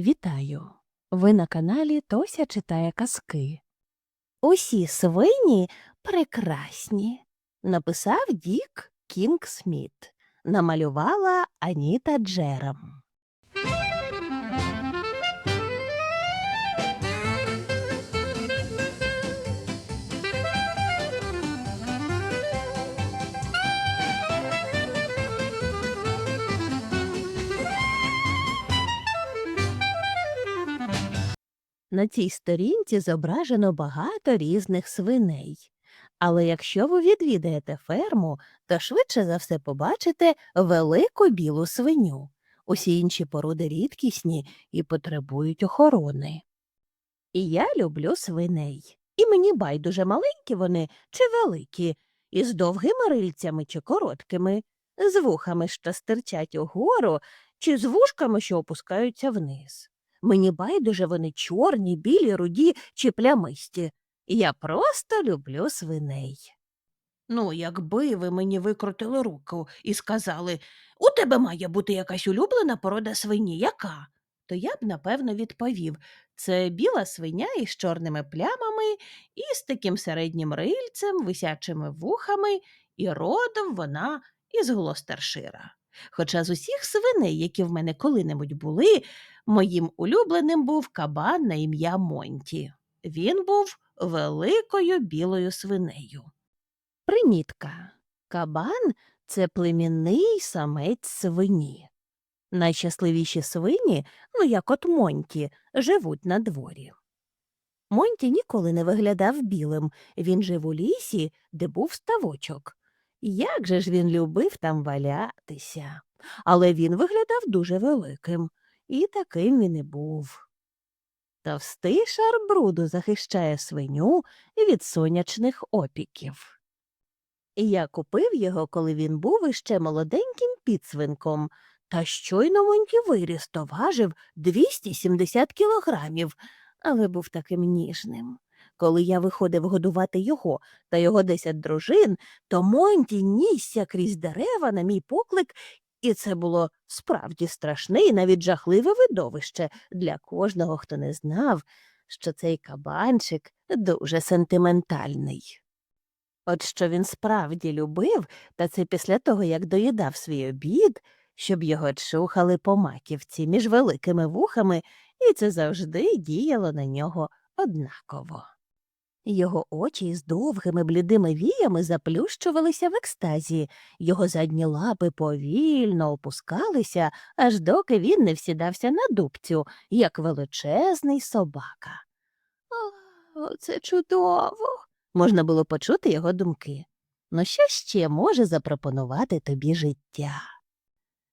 Вітаю! Ви на каналі Тося читає казки. Усі свині прекрасні. Написав Дік Кінг Сміт. Намалювала Аніта Джерам. На цій сторінці зображено багато різних свиней. Але якщо ви відвідаєте ферму, то швидше за все побачите велику білу свиню. Усі інші породи рідкісні і потребують охорони. І я люблю свиней. І мені байдуже маленькі вони чи великі, із довгими рильцями чи короткими, з вухами, що стирчать угору, чи з вушками, що опускаються вниз. Мені байдуже вони чорні, білі, руді чи плямисті. Я просто люблю свиней. Ну, якби ви мені викрутили руку і сказали у тебе має бути якась улюблена порода свині, яка? То я б, напевно, відповів це біла свиня із чорними плямами і з таким середнім рильцем, висячими вухами, і родом вона із Глостершира. Хоча з усіх свиней, які в мене коли-небудь були, Моїм улюбленим був кабан на ім'я Монті. Він був великою білою свинею. Примітка. Кабан це племінний самець свині. Найщасливіші свині, ну як от Монті, живуть на дворі. Монті ніколи не виглядав білим, він жив у лісі, де був ставочок. Як же ж він любив там валятися. Але він виглядав дуже великим і таким він і був. Товстий шар бруду захищає свиню від сонячних опіків. Я купив його, коли він був іще молоденьким підсвинком, та щойно Монті виріс, то важив 270 кілограмів, але був таким ніжним. Коли я виходив годувати його та його десять дружин, то Монті нісся крізь дерева на мій поклик і це було справді страшне і навіть жахливе видовище для кожного, хто не знав, що цей кабанчик дуже сентиментальний. От що він справді любив, та це після того, як доїдав свій обід, щоб його чухали по маківці між великими вухами, і це завжди діяло на нього однаково. Його очі з довгими блідими віями заплющувалися в екстазі, його задні лапи повільно опускалися, аж доки він не всідався на дубцю, як величезний собака. О, це чудово. Можна було почути його думки. Ну що ще може запропонувати тобі життя?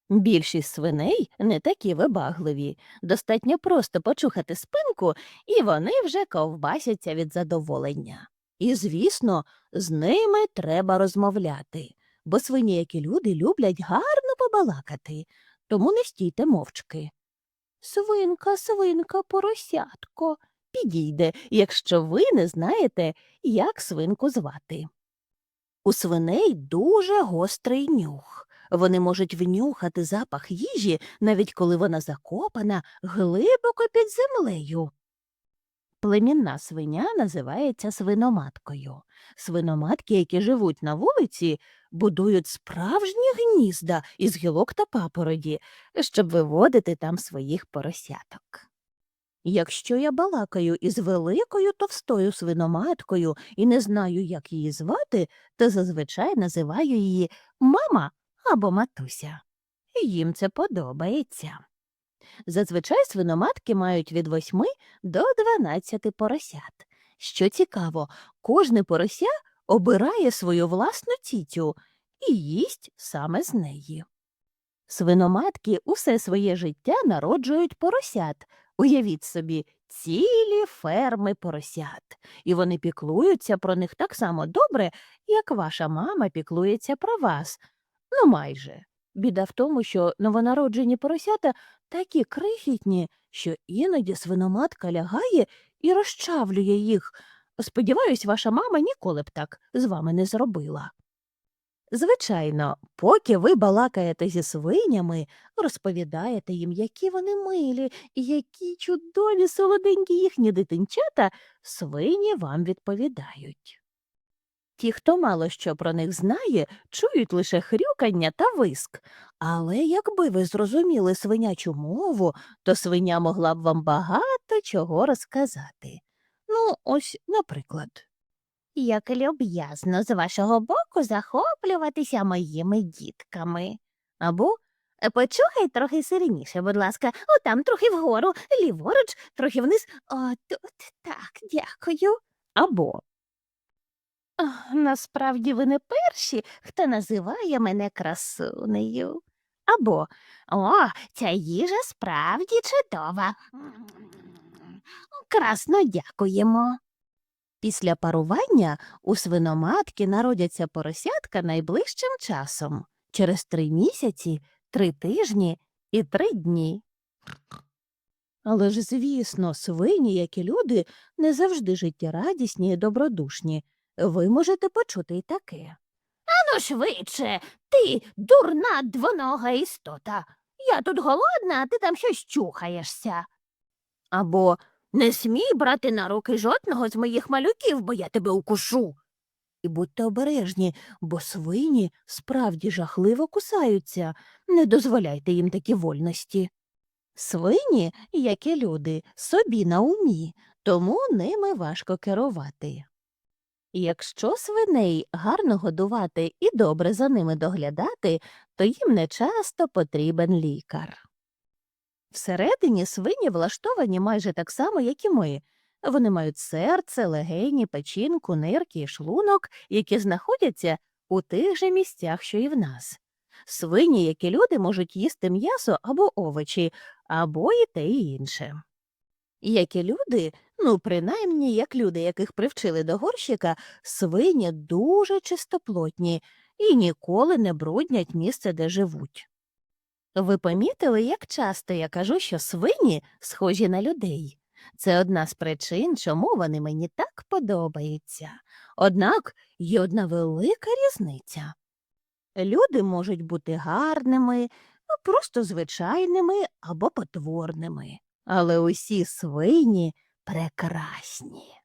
Більшість свиней не такі вибагливі. Достатньо просто почухати спинку, і вони вже ковбасяться від задоволення. І, звісно, з ними треба розмовляти, бо свині, як і люди, люблять гарно побалакати, тому не стійте мовчки. Свинка, свинка, поросятко, підійде, якщо ви не знаєте, як свинку звати. У свиней дуже гострий нюх. Вони можуть внюхати запах їжі, навіть коли вона закопана глибоко під землею. Племінна свиня називається свиноматкою. Свиноматки, які живуть на вулиці, будують справжні гнізда із гілок та папороді, щоб виводити там своїх поросяток. Якщо я балакаю із великою товстою свиноматкою і не знаю, як її звати, то зазвичай називаю її мама або матуся. Їм це подобається. Зазвичай свиноматки мають від восьми до дванадцяти поросят. Що цікаво, кожне порося обирає свою власну тітю і їсть саме з неї. Свиноматки усе своє життя народжують поросят. Уявіть собі, цілі ферми поросят, і вони піклуються про них так само добре, як ваша мама піклується про вас, Ну, майже. Біда в тому, що новонароджені поросята такі крихітні, що іноді свиноматка лягає і розчавлює їх. Сподіваюсь, ваша мама ніколи б так з вами не зробила. Звичайно, поки ви балакаєте зі свинями, розповідаєте їм, які вони милі і які чудові солоденькі їхні дитинчата, свині вам відповідають. Ті, хто мало що про них знає, чують лише хрюкання та виск. Але якби ви зрозуміли свинячу мову, то свиня могла б вам багато чого розказати. Ну, ось, наприклад. Як люб'язно з вашого боку захоплюватися моїми дітками. Або «Е, почухай трохи сильніше, будь ласка, отам трохи вгору, ліворуч, трохи вниз. О, тут так, дякую. Або «Ах, насправді ви не перші, хто називає мене красунею. Або О, ця їжа справді чудова. Красно дякуємо. Після парування у свиноматки народяться поросятка найближчим часом через три місяці, три тижні і три дні. Але ж, звісно, свині, як і люди, не завжди життєрадісні і добродушні. Ви можете почути й таке. Ану швидше, ти дурна двонога істота. Я тут голодна, а ти там щось чухаєшся. Або не смій брати на руки жодного з моїх малюків, бо я тебе укушу. І будьте обережні, бо свині справді жахливо кусаються. Не дозволяйте їм такі вольності. Свині, як і люди, собі на умі, тому ними важко керувати. Якщо свиней гарно годувати і добре за ними доглядати, то їм не часто потрібен лікар. Всередині свині влаштовані майже так само, як і ми. Вони мають серце, легені, печінку, нирки і шлунок, які знаходяться у тих же місцях, що і в нас. Свині, як і люди, можуть їсти м'ясо або овочі, або і те і інше. Як і люди, ну принаймні як люди, яких привчили до горщика, свині дуже чистоплотні і ніколи не бруднять місце, де живуть. Ви помітили, як часто я кажу, що свині схожі на людей? Це одна з причин, чому вони мені так подобаються. Однак є одна велика різниця. Люди можуть бути гарними, ну, просто звичайними або потворними, але усі свині прекрасні.